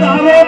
તારો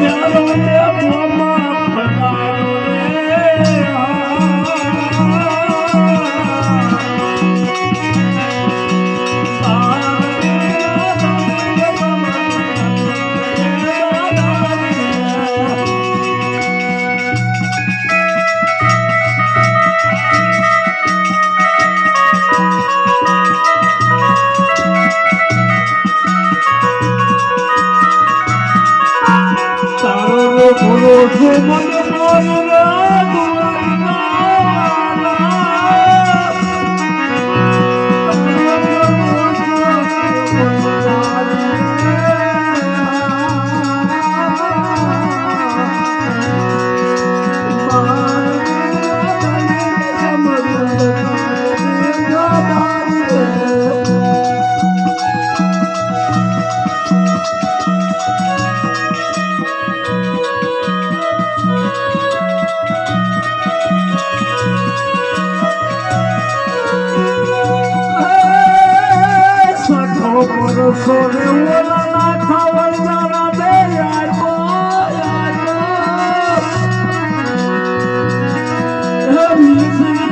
તારો હે મિસના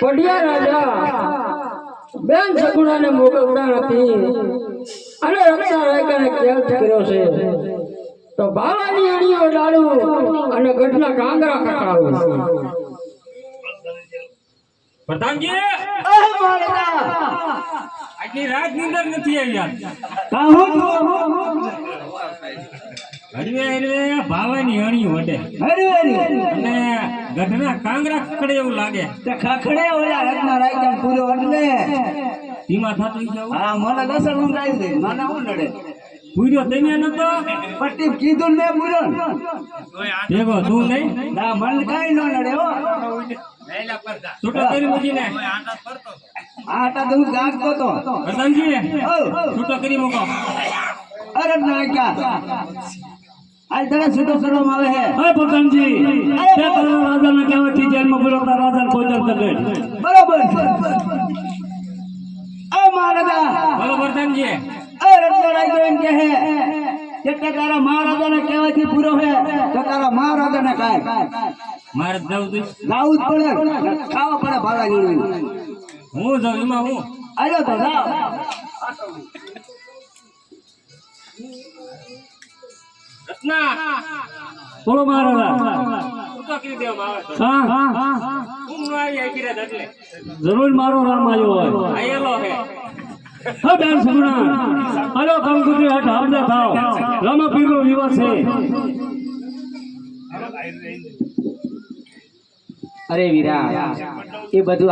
પડિયા રાજા બેન સગુણાને મોકલતા નથી અને રક્ષા રાયકાને કેદ કર્યો છે. તો બાવાની અણીઓ ડાળું અને ગઢના કાંગરા કટાવું. પ્રધાનજી! આજની રાત નીંદર નથી કાહું હરવે હરવે ભાવાની હણી વડે. હરવે હરી અને ગઢના કાંગરા ખડે એવું લાગે. તે ખખડે ઓલા રત્ના રાખ્યા પૂરો એટલે ધીમા થતો જાવ હા મને દસર ઊંઘાઈ દે મને હું નડે. પૂર્યો તમે નતો? પટ્ટી કીધું ને મેં પૂરો ને. ભેગો તું નહીં? ના મને કાઈ ન નડે હો. છૂટો કરી મૂકીને આટા તો હું જાગતો તો. પ્રધાનજી છૂટો કરી મૂકો. અરે ના ક્યાં? આજ તને છૂટો કરવામાં આવે હે. પ્રધાનજી અરે તે તારા રાજાને કહેવાથી જેલમાં બોલાવતા રાજાને કોઈ કરે બરોબર. અ મહારાજા. બોલો પ્રધાનજી અ રત્નરાજ તો એમ કહે તે તારા મહારાજાને કહેવાથી પૂરો હે તો તારા મહારાજાને કાય મારે જવું તું જ પડે. ખાવા પડે ભાડા હું જાઉં એમાં હું. તો રત્ના. બોલો તો જરૂર મારો રામ આવ્યો હોય. આયેલો હે. હા બેન સુગુણા હલો કંકુત્રી હટ હાજર થાવ રામા પીરનો વિવાહ છે. અરે વીરા એ બધું